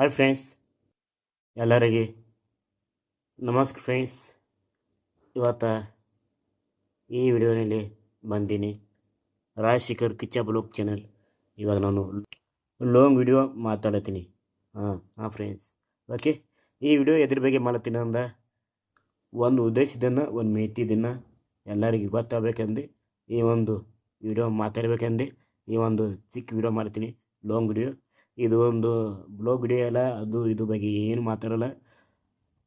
Hi friends ಎಲ್ಲರಿಗೆ ನಮಸ್ಕಾರ friends ಇವತ್ತು ಈ ವಿಡಿಯೋನಲ್ಲಿ ಬಂದೀನಿ ರಾಜಶೇಖರ್ ಕಿಚ್ಚ ಬ್ಲೋಕ್ ಚಾನಲ್ ಇವಾಗ ನಾನು ಲಾಂಗ್ ವಿಡಿಯೋ ಮಾತಾಡತ್ತೀನಿ ಹಾಂ ಹಾಂ ಫ್ರೆಂಡ್ಸ್ ಓಕೆ ಈ ವಿಡಿಯೋ ಎದ್ರ ಬಗ್ಗೆ ಮಾಡ್ತೀನಿ ಅಂದ, ಒಂದು ಉದ್ದೇಶದಿಂದ, ಒಂದು ಮೇತಿದ್ದನ್ನು ಎಲ್ಲರಿಗೆ ಗೊತ್ತಾಗಬೇಕಂದು ಈ ಒಂದು ವಿಡಿಯೋ ಮಾತಾಡಬೇಕೆಂದು ಈ ಒಂದು ಚಿಕ್ಕ ವಿಡಿಯೋ ಮಾಡ್ತೀನಿ ಲಾಂಗ್ ವಿಡಿಯೋ ಇದು ಒಂದು ಬ್ಲಾಗ್ ಅಲ್ಲ, ಅದು ಇದು ಬಗ್ಗೆ ಏನು ಮಾತಾಡಲ್ಲ.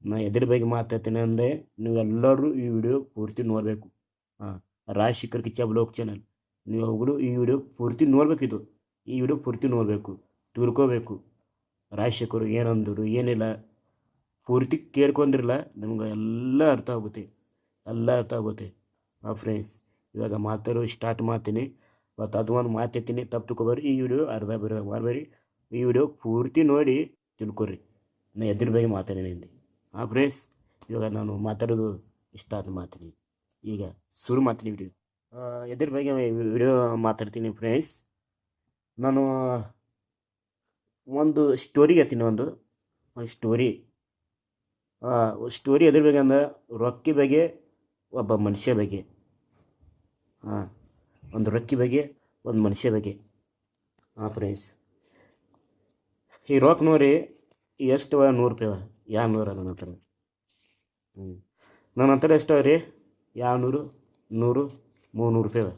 ನಾ ಎದ್ರ ಬಗ್ಗೆ ಮಾತಾಡ್ತೀನಿ ಅಂದರೆ, ನೀವೆಲ್ಲರೂ ಈ ವಿಡಿಯೋ ಪೂರ್ತಿ ನೋಡಬೇಕು. ಹಾಂ ರಾಜಶೇಖರ್ ಕಿಚ್ಚ ಬ್ಲಾಗ್ ಚಾನಲ್ ನೀವು ಒಬ್ಬರು ಈ ವಿಡಿಯೋ ಪೂರ್ತಿ ನೋಡಬೇಕಿದು ಈ ವಿಡಿಯೋ ಪೂರ್ತಿ ನೋಡಬೇಕು, ತಿಳ್ಕೋಬೇಕು. ರಾಜಶೇಖರ್ ಏನಂದರು, ಏನಿಲ್ಲ, ಪೂರ್ತಿ ಕೇಳ್ಕೊಂಡಿರಲ್ಲ, ನಿಮ್ಗೆ ಎಲ್ಲ ಅರ್ಥ ಆಗುತ್ತೆ. ಎಲ್ಲ ಅರ್ಥ ಆಗುತ್ತೆ ಹಾಂ ಫ್ರೆಂಡ್ಸ್ ಇವಾಗ ಮಾತಾಡೋ ಸ್ಟಾರ್ಟ್ ಮಾಡ್ತೀನಿ. ಮತ್ತು ಅದು ಒಂದು ಮಾತಾಡ್ತೀನಿ ತಪ್ಪು ತಿಳ್ಕೊಬೇರಿ ಈ ವಿಡಿಯೋ ಅರ್ಧ ಬರ ಮಾಡಬೇಡಿ. ಈ ವಿಡಿಯೋ ಪೂರ್ತಿ ನೋಡಿ ತಿಳ್ಕೊರಿ ನಾ ಎದ್ರ ಬಗ್ಗೆ ಮಾತಾಡೀನಿ ಆ ಫ್ರೆಂಡ್ಸ್ ಇವಾಗ ನಾನು ಮಾತಾಡೋದು ಇಷ್ಟ ಆದ ಮಾಡ್ತೀನಿ ಈಗ ಶುರು ಮಾಡ್ತೀನಿ ವಿಡಿಯೋ ಎದ್ರ ಬಗ್ಗೆ ವಿಡಿಯೋ ಮಾತಾಡ್ತೀನಿ ಫ್ರೆಂಡ್ಸ್ ನಾನು ಒಂದು ಸ್ಟೋರಿ ಹೇಳ್ತೀನಿ ಒಂದು. ಒಂದು ಸ್ಟೋರಿ ಸ್ಟೋರಿ ಎದ್ರ ಬಗ್ಗೆ ಅಂದ್ರೆ ರೊಕ್ಕಿ ಬಗ್ಗೆ, ಒಬ್ಬ ಮನುಷ್ಯ ಬಗ್ಗೆ. ಹಾಂ ಒಂದು ರೊಕ್ಕಿ ಬಗ್ಗೆ, ಒಂದು ಮನುಷ್ಯ ಬಗ್ಗೆ. ಹಾಂ ಫ್ರೆಂಡ್ಸ್ ಈ ರೊಕ್ಕ ನೋಡಿ ಎಷ್ಟು ನೂರು ರೂಪಾಯಿ ಅವ. ಯಾವ ನೂರ ನನ್ನ ಹತ್ರ? ಹ್ಞೂ ನನ್ನ ಹತ್ರ ಎಷ್ಟು ರೀ? ಯಾವ ನೂರು ನೂರು ಮೂನ್ನೂರು ರೂಪಾಯಿ ಅವ.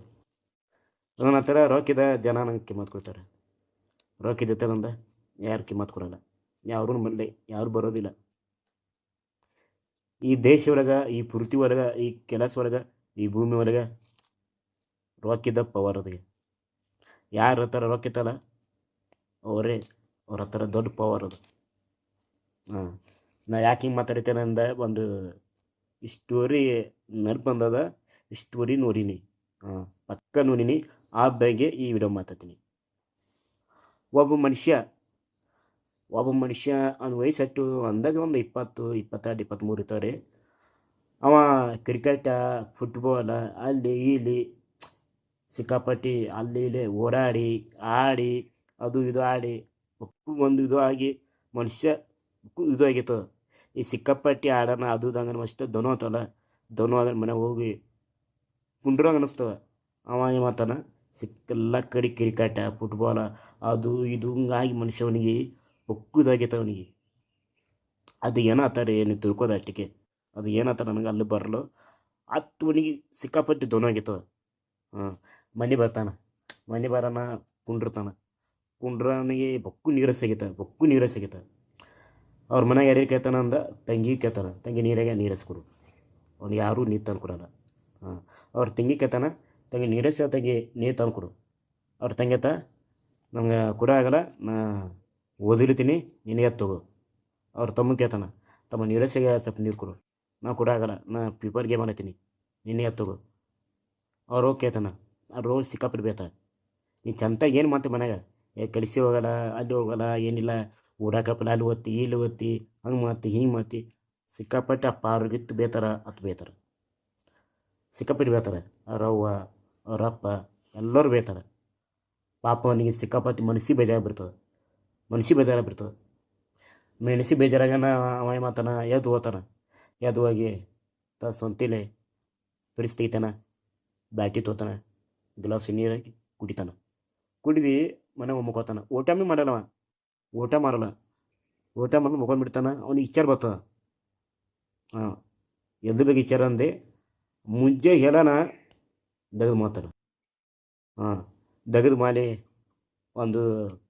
ನನ್ನ ಹತ್ರ ರೊಕ್ಕಿದ ಜನ ನಂಗೆ ಕಿಮ್ಮತ್ತು ಕೊಡ್ತಾರೆ. ರೊಕ್ಕಿದ್ದೆ ನಂದ ಯಾರು ಕಿಮ್ಮತ್ತು ಕೊಡಲ್ಲ. ಯಾರು ಮಲ್ಲಿ ಯಾರು ಬರೋದಿಲ್ಲ. ಈ ದೇಶ ಒಳಗೆ, ಈ ಪೃಥ್ವಿ ಒಳಗೆ, ಈ ಕೆಲಸ ಒಳಗೆ, ಈ ಭೂಮಿ ಒಳಗೆ ರೊಕ್ಕಿದ್ದ ಪವರ್ ಅದಿಗೆ ಯಾರ ಹತ್ರ ರೊಕ್ಕಿತ್ತಲ್ಲ ಅವರೇ ಅವ್ರ ಹತ್ರ ದೊಡ್ಡ ಪವರ್ ಅದು. ಹಾಂ. ನಾ ಯಾಕೆ ಹಿಂಗೆ ಮಾತಾಡ್ತೇನೆ ಅಂದ, ಒಂದು ಸ್ಟೋರಿ ನೆನಪು ಬಂದದ ಸ್ಟೋರಿ ನೋಡಿನಿ. ಹಾಂ, ಪಕ್ಕ ನೋಡಿನಿ, ಆ ಬಗ್ಗೆ ಈ ವಿಡಿಯೋ ಮಾತಾಡ್ತೀನಿ. ಒಬ್ಬ ಮನುಷ್ಯ ಒಬ್ಬ ಮನುಷ್ಯ ಅವ್ನ ವಯಸ್ಸಟ್ಟು ಅಂದಾಜು ಒಂದು ಇಪ್ಪತ್ತು, ಇಪ್ಪತ್ತೆರಡು ಇಪ್ಪತ್ತ್ಮೂರು ಇರ್ತಾರೆ ಅವ ಕ್ರಿಕೆಟ ಫುಟ್ಬಾಲ ಅಲ್ಲಿ ಇಲ್ಲಿ ಸಿಕ್ಕಾಪಟ್ಟಿ, ಅಲ್ಲಿ ಇಲ್ಲಿ ಓಡಾಡಿ, ಆಡಿ, ಅದು ಇದು ಆಡಿ ಒಕ್ಕು ಒಂದು ಇದು ಆಗಿ ಮನುಷ್ಯ ಬುಕ್ಕು ಇದು ಆಗಿತ್ತು. ಈ ಸಿಕ್ಕಾಪಟ್ಟಿ ಆಡೋಣ ಅದು ಅಂದ್ರೆ ಅಷ್ಟೇ ಅಂತಲ್ಲ ಆತಲ್ಲ. ಅಂದ್ರೆ ಆದ್ರೆ ಮನೆಗೆ ಹೋಗಿ ಕುಂಡ್ರಂಗೆ ಅನ್ನಿಸ್ತವ ಅವ ಏನು ಮಾಡ್ತಾನ? ಸಿಕ್ಕೆಲ್ಲ ಕಡಿ ಕ್ರಿಕೆಟ ಫುಟ್ಬಾಲ ಅದು ಇದು ಹಿಂಗಾಗಿ ಮನುಷ್ಯವನಿಗೆ ಬುಕ್ಕು ಇದಾಗೈತೆ ಅವನಿಗೆ. ಅದು ಏನಾತಾರೆ ಏನು ತಿಳ್ಕೋದ ಅಷ್ಟಕ್ಕೆ. ಅದು ಏನಾತ ನನಗೆ ಅಲ್ಲಿ ಬರಲು. ಅತ್ತು ಅವನಿಗೆ ಸಿಕ್ಕಾಪಟ್ಟಿ ದೊನ ಆಗಿತ್ತು. ಹಾಂ ಮನೆ ಬರ್ತಾನ. ಮನೆ ಬರೋಣ ಕುಂಡಿರ್ತಾನ. ಕುಂಡ್ರನಿಗೆ ಬೊಕ್ಕು ನೀರು ಸಿಗಿತ ಬೊಕ್ಕು ನೀರು ಸಿಗಿತ ಅವ್ರ ಮನೆಗೆ ಯಾರಿಗೆ ಕೇಳ್ತಾನ ಅಂದ, ತಂಗಿ ಕೇಳ್ತಾನ ತಂಗಿ ನೀರಾಗೆ ನೀರು ಕೊಡು. ಅವ್ನಿಗೆ ಯಾರೂ ನೀರು ತಂದು ಕೊಡಲ್ಲ. ಹಾಂ, ಅವ್ರ ತಂಗಿ ಕೇಳ್ತಾನ, ತಂಗಿ ನೀರಸ ತಂಗಿ ನೀರು ತಂದು ಕೊಡು. ಅವ್ರ ತಂಗಿತ ನಮ್ಗೆ ಕೂಡ ಆಗಲ್ಲ, ನಾ ಓದಿರ್ತೀನಿ, ನಿನಗೆ ತಗೋ. ಅವ್ರ ತಮ್ಮ ಕೇಳ್ತಾನ, ತಮ್ಮ ನೀರಸಿಗೆ ಸ್ವಲ್ಪ ನೀರು ಕೊಡು. ನಾ ಕೂಡ ಆಗಲ್ಲ, ನಾ ಪೇಪರ್ ಗೇಮ್ ಅನ್ನತೀನಿ ನಿನಗೆ ತಗೋ. ಅವ್ರು ಹೋಗಿ ಕೇಳ್ತಾನ ಅವ್ರು ಹೋಗಿ ಸಿಕ್ಕಾಪಟ್ಟು ನೀನು ಚಂತಾಗಿ ಏನು ಮಾಡ್ತೀವಿ ಮನ್ಯಾಗ? ಏ ಕಲಿಸಿ ಹೋಗಲ್ಲ ಅಲ್ಲಿ ಹೋಗಲ್ಲ ಏನಿಲ್ಲ. ಓಡಾಕಪ್ಪಲ್ಲ ಅಲ್ಲಿ ಓದ್ತಿ, ಇಲ್ಲಿ ಓದ್ತಿ, ಹಂಗೆ ಮಾಡ್ತಿ, ಹಿಂಗೆ ಮಾಡ್ತಿ. ಸಿಕ್ಕಾಪಟ್ಟೆ ಅಪ್ಪ ಆರೋಗ್ಯಕ್ಕೆ ಬೇತಾರ ಅತ್ತು ಬೇತಾರ. ಸಿಕ್ಕಾಪಟ್ಟೆ ಬೇತಾರೆ. ಅವ್ರ ಅವ್ವ ಅವ್ರ ಅಪ್ಪ ಎಲ್ಲರೂ ಬೇತಾರೆ. ಪಾಪ ಅವನಿಗೆ ಸಿಕ್ಕಾಪಟ್ಟೆ ಮನಸ್ಸಿಗೆ ಬೇಜಾರು ಬಿಡ್ತದೆ ಮನಸ್ಸಿಗೆ ಬೇಜಾರು ಬಿಡ್ತದೆ ಮೆಣಸಿ ಬೇಜಾರಾಗನ ಅವ ಮಾತಾನ ಎದ್ದು ಹೋಗ್ತಾನ. ಎದ್ದು ಹೋಗಿ ತ ಸ್ವಂತಿಲೆ ಫ್ರಿಜ್ ತೆಗಿತಾನ. ಬ್ಯಾಟಿ ತೋತಾನ. ಗ್ಲಾಸ್ ನೀರು ಹಾಕಿ ಕುಡಿತಾನ. ಕುಡಿದು ಮನೆ ಮುಗೋತಾನ ಭೀ ಮಾಡಲ್ಲವ ಓಟ ಮಾಡಲ್ಲ. ಊಟ ಮಾಡಿ ಬಿಡ್ತಾನ. ಅವ್ನಿಗೆ ಇಚ್ಚಾರ ಬರ್ತದ. ಹಾಂ. ಎದ್ದು ಬಗ್ಗೆ ಇಚ್ಚಾರ ಅಂದೆ. ಮುಂಜೆ ಹೇಳೋಣ ದಗದು ಮಾಡ್ತಾನೆ ಹಾಂ. ದಗದು ಮಾಲೆ ಒಂದು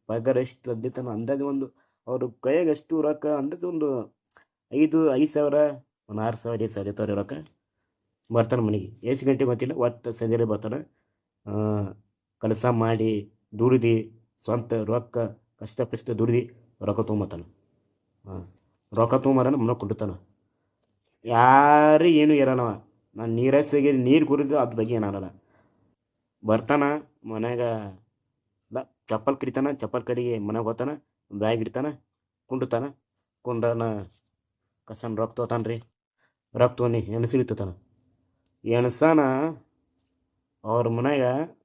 ಪಗಾರ ಎಷ್ಟು ಅದ್ದಿತ್ತಾನ. ಅಂದಾಜು ಒಂದು ಅವರು ಕೈಯಾಗ ಎಷ್ಟು ರೊಕ್ಕ ಅಂದಾಜು ಒಂದು ಐದು ಐದು ಸಾವಿರ, ಒಂದು ಆರು ಸಾವಿರ, ಐದು ಸಾವಿರ ಇರ್ತಾವ್ರಿ ರೊಕ್ಕ. ಬರ್ತಾನೆ ಮನೆಗೆ. ಎಷ್ಟು ಗಂಟೆ ಗೊತ್ತಿಲ್ಲ ಒಟ್ಟು ಸಂಜೆ ಬರ್ತಾನೆ. ಕೆಲಸ ಮಾಡಿ ದುಡಿದು ಸ್ವಂತ ರೊಕ್ಕ, ಕಷ್ಟ ಪಷ್ಟ ದುಡಿದು ರೊಕ್ಕ ತೊಗೊಂಬತ್ತಾನ. ಹಾಂ. ರೊಕ್ಕ ತೊಗೊಂಬರಾನ ಮನೆ ಕುಡ್ತಾನ ಯಾರು ಏನು ಇರೋಣವ ನಾನು ನೀರಸಿಗೆ ನೀರು ಕುಡಿದು ಅದ್ರ ಬಗ್ಗೆ ಏನಾಗಲ್ಲ ಬರ್ತಾನ ಮನ್ಯಾಗ ಇಲ್ಲ ಚಪ್ಪಲ್ ಕಡಿತಾನ, ಚಪ್ಪಲ್ ಕಡಿಗೆ ಮನೆಗೆ ಹೋಗ್ತಾನ, ಬ್ಯಾಗ್ ಇಡ್ತಾನ ಕುಂಡ್ತಾನ ಕುಂಡನ ಕಸನ್ ರೊಕ್ಕ ತೊಗೊತಾನ ರೀ ರೊಕ್ಕ ತೊಗೊಂಡು ಎಣಸಿಡ್ತಾನ ಎಣಸಾನ ಅವ್ರ ಮನ್ಯಾಗ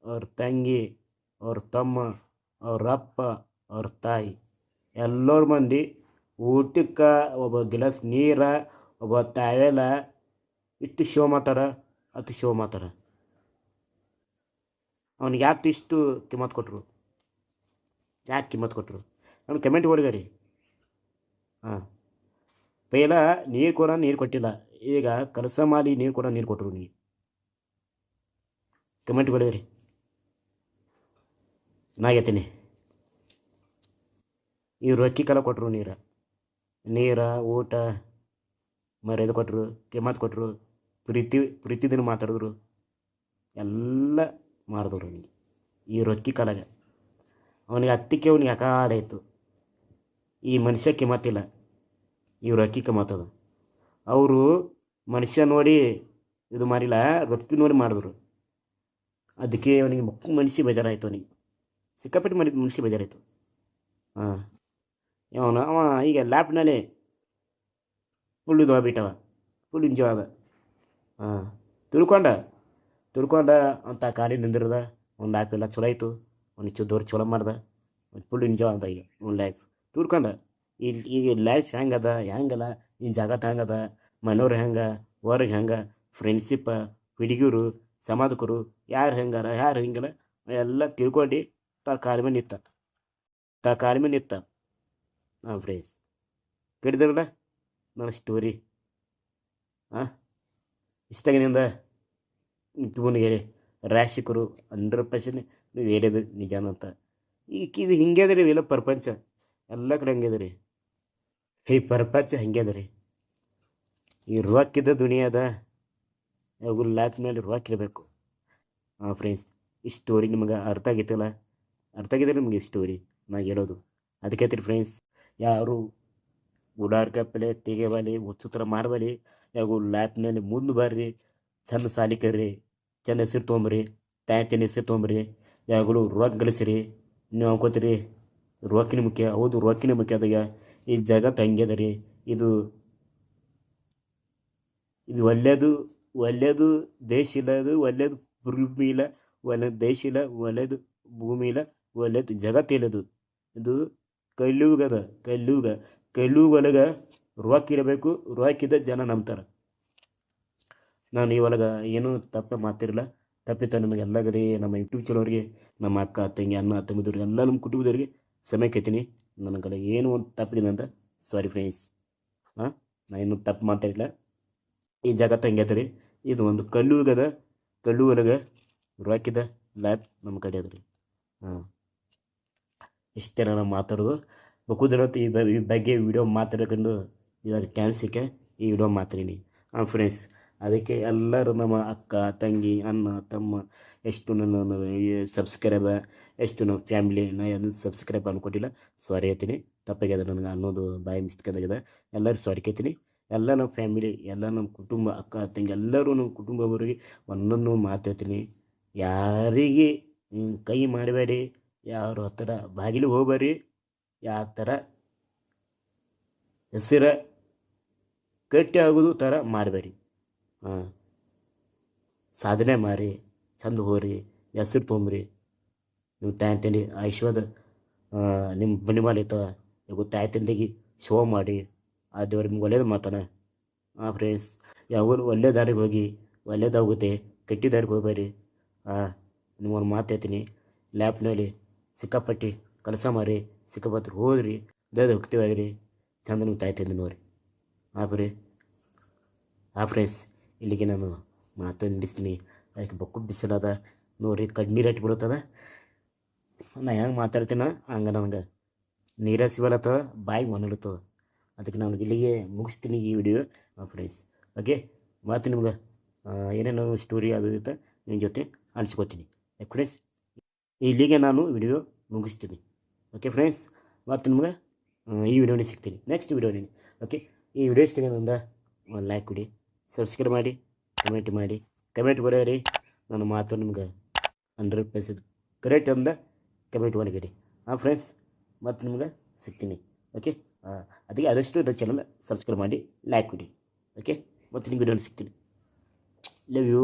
ಅವ್ರ ತಂಗಿ ಅವ್ರ ತಮ್ಮ, ಅವ್ರ ಅಪ್ಪ, ಅವ್ರ ತಾಯಿ ಎಲ್ಲರ ಮಂದಿ ಊಟಕ್ಕೆ ಒಬ್ಬ ಗಿಲಾಸ್ ನೀರ, ಒಬ್ಬ ತಾವೆಲ ಇಟ್ಟು ಶೋ ಮಾಡ್ತಾರ, ಅತ್ತು ಶೋ ಮಾಡ್ತಾರ. ಅವ್ನಿಗೆ ಯಾಕೆ ಇಷ್ಟು ಕಿಮ್ಮತ್ ಕೊಟ್ಟರು ಯಾಕೆ ಕಿಮ್ಮತ್ ಕೊಟ್ಟರು ಅವ್ನು ಕಮೆಂಟ್ ಹೊಡಿದಾರಿ ಹಾಂ. ಪೈಲ ನೀರು ಕೊಡ ನೀರು ಕೊಟ್ಟಿಲ್ಲ. ಈಗ ಕೆಲಸ ಮಾಡಿ ನೀರು ಕೊಡ ನೀರು ಕೊಟ್ಟರು ನೀ ಕಮೆಂಟ್ ಹೊಡಿದ್ರಿ ನಾಗೈತೀನಿ. ಇವ್ರು ಕಾಲ ಕೊಟ್ಟರು ನೀರು. ನೀರು, ಊಟ, ಮರ್ಯಾದೆ ಕೊಟ್ಟರು ಕಿಮ್ಮತ್ತು ಕೊಟ್ಟರು ಪ್ರೀತಿ ಪ್ರೀತಿದಿನ ಮಾತಾಡಿದ್ರು, ಎಲ್ಲ ಮಾಡಿದ್ರು ಅವನಿಗೆ. ಈ ರೊಕ್ಕಿ ಕಾಲಾಗ. ಅವನಿಗೆ ಹತ್ತಿಕ್ಕೆ ಅವನಿಗೆ ಅಕಾಡಾಯಿತು ಈ ಮನುಷ್ಯ ಕಿಮ್ಮತ್ತಿಲ್ಲ ಇವ್ರು ಅಕ್ಕಿ ಕಿಮ್ಮತ್ತದ ಅವರು ಮನುಷ್ಯ ನೋಡಿ ಇದು ಮಾಡಿಲ್ಲ ರೊಕ್ಕಿ ನೋಡಿ ಮಾಡಿದ್ರು. ಅದಕ್ಕೆ ಅವನಿಗೆ ಮಕ್ಕಳು ಮನುಷ್ಯ ಬೇಜಾರಾಯಿತು ಅವನಿಗೆ. ಸಿಕ್ಕಾಪಟ್ಟೆ ಮನಿ ಮನಸ್ಸಿಗೆ ಬೇಜಾರಾಯಿತು ಹಾಂ. ಅವನು ಅವ ಈಗ ಲ್ಯಾಪ್ನಲ್ಲಿ ಫುಲ್ ಇದು ಬಿಟ್ಟವ. ಫುಲ್ ಇಂಜಾಯ್ ಆದ ಹಾಂ. ತಿಳ್ಕೊಂಡ. ತಿಳ್ಕೊಂಡ, ಅಂತ ಕಾಲಿ ನಿಂದಿರ್ದ. ಒಂದು ಆ್ಯಪ್ ಎಲ್ಲ ಚಲೋ ಆಯಿತು. ಅವ್ನಿಗೆ ದೋರ್ ಚಲೋ ಮಾಡ್ದ. ಒಂದು ಫುಲ್ ಎಂಜಾಯ್ ಅಂತ ಈಗ ಒಂದು ಲೈಫ್ ತಿಳ್ಕೊಂಡ. ಇಲ್ಲಿ ಈಗ ಲೈಫ್ ಹೆಂಗದ ಹೆಂಗಲ್ಲ? ಈ ಜಾಗ ಹೆಂಗದ ಮನೆಯವ್ರು ಹೆಂಗೆ? ಹೊರಗೆ ಹೆಂಗೆ? ಫ್ರೆಂಡ್ಶಿಪ್ಪ ಹುಡುಗಿರು ಸಮಾಧಕರು ಯಾರು ಹೆಂಗಾರ? ಯಾರು ಹಿಂಗಲ್ಲ? ಎಲ್ಲ ತಿಳ್ಕೊಂಡು ಕಾಲ ಮೇಲೆ ನಿಂತ ತಾ ಕಾಲ ಮೇಲೆ ನಿಂತ ಹಾಂ ಫ್ರೆಂಡ್ಸ್ ಕೇಳಿದ್ರಲ್ಲ? ನನ್ನ ಸ್ಟೋರಿ ಹಾಂ ಇಷ್ಟಾಗಿನಿಂದ ಹೇಳಿ. ರಾಶಿಕರು ಹಂಡ್ರೆಡ್ ಪರ್ಸೆಂಟ್ ನೀವು ಹೇಳಿದ್ರಿ ನಿಜಾನಂತ ಈಗ ಇದು ಹಿಂಗೆ ಅದ ರೀ ಎಲ್ಲ ಪ್ರಪಂಚ. ಎಲ್ಲ ಕಡೆ ಹಂಗೆ ಅದ ರೀ. ಈ ಪ್ರಪಂಚ ಹಂಗೆ ಅದ ರೀ. ಈ ರೊಕ್ಕಿದ್ದ ದುನಿಯಾದ ಯಾವಾಗಲೂ ಲ್ಯಾಪ್ ಮೇಲೆ ರೊಕ್ಕ ಹಾಂ ಫ್ರೆಂಡ್ಸ್ ಈ ಸ್ಟೋರಿ ನಿಮಗೆ ಅರ್ಥ ಆಗಿತ್ತಲ್ಲ ಅರ್ಥ ಆಗಿದೆ ನಿಮಗೆ ಸ್ಟೋರಿ ನಾ ಹೇಳೋದು. ಅದಕ್ಕೆ ರೀ ಫ್ರೆಂಡ್ಸ್ ಯಾರು ಉಡಾರ್ ಕಪ್ಪಲೆ ತೆಗೆಬಾಲಿ ಉತ್ಸುತ್ರ ಮಾರ್ಬಾಲಿ ಯಾವಾಗೂ ಲ್ಯಾಪ್ನಲ್ಲಿ ಮುಂದೆ ಬರ್ರಿ ಚೆನ್ನ ಸಾಲಿ ಕರ್ರಿ, ಚಂದ ಹೆಸರು ತೊಗೊಂಬ್ರಿ ತಾಯಿ ಚೆನ್ನ ಹೆಸರು ತೊಗೊಂಬ್ರಿ ಯಾವಾಗಲೂ ರೊಕ್ಕ ಗಳಿಸ್ರಿ. ನೀವು ಅನ್ಕೋತೀರಿ ರೊಕ್ಕಿನ ಮುಖ್ಯ, ಹೌದು ರೊಕ್ಕಿನ ಮುಖ್ಯ ಅದಾಗ ಈ ಜಗತ್ತು ಹಂಗೆ ಅದ ರೀ. ಇದು ಇದು ಒಳ್ಳೆಯದು ಒಳ್ಳೆಯದು ದೇಶ ಇಲ್ಲದು ಒಳ್ಳೆಯದು ಭೂಮಿ ಇಲ್ಲ ಒಳ್ಳೆಯದು ದೇಶ ಇಲ್ಲ ಒಳ್ಳೆಯದು ಭೂಮಿ ಇಲ್ಲ. ಒಳ್ಳೆಯದು ಜಗತ್ತು ಇಲ್ಲದು ಇದು ಕಲಿಯುಗ ಕಲಿಯುಗ ಒಳಗೆ ರೊಕ್ಕ ರೊಕ್ಕಿದ್ದ ಜನ ನಂಬ್ತಾರೆ. ನಾನು ಈ ಒಳಗೆ ಏನೂ ತಪ್ಪು ಮಾತಿರಲ್ಲ. ತಪ್ಪಿತ ನಿಮಗೆ ಎಲ್ಲ ಕಡೆ, ನಮ್ಮ ಯೂಟ್ಯೂಬ್ ಚಲೋರಿಗೆ, ನಮ್ಮ ಅಕ್ಕ, ತಂಗಿ, ಅಣ್ಣ ತಮ್ಮಿದವ್ರಿಗೆ ಎಲ್ಲ ನಮ್ಮ ಕುಟುಂಬದವ್ರಿಗೆ ಸಮಯಕ್ಕೆ ನನ್ನ ಕಡೆ ಏನು ಒಂದು ತಪ್ಪಿದೆ ಅಂತ ಸಾರಿ ಫ್ರೆಂಡ್ಸ್ ಹಾಂ ನಾನು ಇನ್ನೂ ತಪ್ಪು ಮಾತಾಡಿಲ್ಲ. ಈ ಜಗತ್ತು ಹಂಗೆ ರೀ ಇದು ಒಂದು ಕಲ್ಲುಗದ ಕಲ್ಲು ಒಳಗೆ ರೊಕ್ಕಿದ ಲ್ಯಾಬ್ ನಮ್ಮ ಕಡೆ ಅದ ರೀ ಹಾಂ ಇಷ್ಟೇ ನಾನು ಮಾತಾಡೋದು. ಬಹುದಿನತ್ತು ಈ ಬಗ್ಗೆ ವಿಡಿಯೋ ಮಾತಾಡ್ಕೊಂಡು ಇವಾಗ ಟೈಮ್ ಸಿಕ್ಕ ಈ ವಿಡಿಯೋ ಮಾತಾಡೀನಿ. ಹಾಂ ಫ್ರೆಂಡ್ಸ್ ಅದಕ್ಕೆ ಎಲ್ಲರೂ ನಮ್ಮ ಅಕ್ಕ, ತಂಗಿ, ಅಣ್ಣ, ತಮ್ಮ, ಎಷ್ಟು ನನ್ನ ಸಬ್ಸ್ಕ್ರೈಬ ಎಷ್ಟು ನಮ್ಮ ಫ್ಯಾಮಿಲಿ ನಾ ಅದನ್ನು ಸಬ್ಸ್ಕ್ರೈಬ್ ಅನ್ಕೊಟ್ಟಿಲ್ಲ ಸಾರಿ ಹೇಳ್ತೀನಿ. ತಪ್ಪಾಗ್ಯದ ನನಗೆ ಅನ್ನೋದು ಬಾಯ್ ಮಿಸ್ಟೇಕ್ ಎಲ್ಲರೂ ಸಾರಿ ಕೇಳ್ತೀನಿ. ಎಲ್ಲ ನಮ್ಮ ಫ್ಯಾಮಿಲಿ ಎಲ್ಲ ನಮ್ಮ ಕುಟುಂಬ, ಅಕ್ಕ, ತಂಗಿ, ಎಲ್ಲರೂ ನಮ್ಮ ಕುಟುಂಬವರಿಗೆ ಒಂದೊಂದು ಮಾತಾಡ್ತೀನಿ ಯಾರಿಗೆ ಕೈ ಮಾಡಬೇಡಿ. ಯಾರ ಹತ್ತಿರ ಬಾಗಿಲು ಹೋಗ್ಬರ್ರಿ. ಯಾವ ಥರ ಹೆಸರ? ಕಟ್ಟಿ ಆಗೋದು ಥರ ಮಾಡಬೇಡಿ ಹಾಂ. ಸಾಧನೆ ಮಾರಿ ಚಂದ ಹೋರಿ ಹೆಸರು ತೊಂಬ್ರಿ. ನೀವು ತಾಯಿ ತಂದೆ ಐಶ್ವರ್ಯ ನಿಮ್ಮ ಮನೆ ಮೇಲೆ ಇತ್ತ ಈಗ ತಾಯಿ ಶೋ ಮಾಡಿ. ಆ ದೇವ್ರು ನಿಮ್ಗೆ ಒಳ್ಳೇದು ಮಾತಾನ ಹಾಂ ಫ್ರೆಂಡ್ಸ್ ಯಾವಾಗಲೂ ಒಳ್ಳೆ ದಾರಿಗೆ ಹೋಗಿ, ಒಳ್ಳೇದಾಗುತ್ತೆ, ಕೆಟ್ಟ ದಾರಿಗೆ ಹೋಗ್ಬೇಡಿ ಹಾಂ ನಿಮ್ಮೊಂದು ಮಾತು ಹೇಳ್ತೀನಿ. ಲ್ಯಾಪ್ನಲ್ಲಿ ಸಿಕ್ಕಾಪಟ್ಟಿ ಕೆಲಸ ಮಾಡಿ ಸಿಕ್ಕಾಪಟ್ಟಿ ಹೋದ್ರಿ ದೇವ್ದು ಹೋಗ್ತೀವಾಗ್ರಿ ಚಂದ ನೀವು ತಾಯಿ ತಂದು ನೋಡ್ರಿ. ಆಪ್ರಿ ಆ ಫ್ರೆಂಡ್ಸ್ ಇಲ್ಲಿಗೆ ನಾನು ಮಾತು ನಿಲ್ಲಿಸ್ತೀನಿ. ಅದಕ್ಕೆ ಬಕ್ಕು ಬಿಸಿಲದ ನೋಡ್ರಿ, ಕಣ್ಣೀರು ಹಟ್ಟಿ ಬಿಡುತ್ತದ ನಾ ಹೆಂಗೆ ಮಾತಾಡ್ತೀನ, ಹಂಗೆ ನನಗೆ ನೀರ ಸಿಗಲತ್ತದ, ಬಾಯಿ ಒಣಲತ್ತದ ಅದಕ್ಕೆ ನಾನು ಇಲ್ಲಿಗೆ ಮುಗಿಸ್ತೀನಿ ಈ ವಿಡಿಯೋ ಆ ಫ್ರೆಂಡ್ಸ್ ಓಕೆ ಮಾತು ನಿಮ್ಗೆ ಏನೇನೋ ಸ್ಟೋರಿ ಅದು ಇರುತ್ತೆ ನಿಮ್ಮ ಜೊತೆ ಯಾಕೆ ಫ್ರೆಂಡ್ಸ್ ಇಲ್ಲಿಗೆ ನಾನು ವಿಡಿಯೋ ಮುಗಿಸ್ತೀನಿ. ಓಕೆ ಫ್ರೆಂಡ್ಸ್ ಮತ್ತು ನಿಮ್ಗೆ ಈ ವಿಡಿಯೋನೇ ಸಿಗ್ತೀನಿ. ನೆಕ್ಸ್ಟ್ ವಿಡಿಯೋನೇ. ಓಕೆ ಈ ವಿಡಿಯೋ ಇಷ್ಟ ಲೈಕ್ ಕೊಡಿ. ಸಬ್ಸ್ಕ್ರೈಬ್ ಮಾಡಿ ಕಮೆಂಟ್ ಮಾಡಿ. ಕಮೆಂಟ್ ಬರೆಯಿರಿ. ನನ್ನ ಮಾತು ನಿಮ್ಗೆ ಹಂಡ್ರೆಡ್ ಪರ್ಸೆಂಟ್ ಕರೆಕ್ಟ್ ಅಂದ ಕಮೆಂಟ್ ಒಳಗಿಡಿ ಹಾಂ ಫ್ರೆಂಡ್ಸ್ ಮತ್ತು ನಿಮ್ಗೆ ಸಿಗ್ತೀನಿ. ಓಕೆ ಅದಕ್ಕೆ ಆದಷ್ಟು ನನ್ನ ಚಾನಲ್ ಸಬ್ಸ್ಕ್ರೈಬ್ ಮಾಡಿ ಲೈಕ್ ಕೊಡಿ. ಓಕೆ ಮತ್ತು ನಿಮ್ಗೆ ವಿಡಿಯೋನ ಸಿಗ್ತೀನಿ. Love you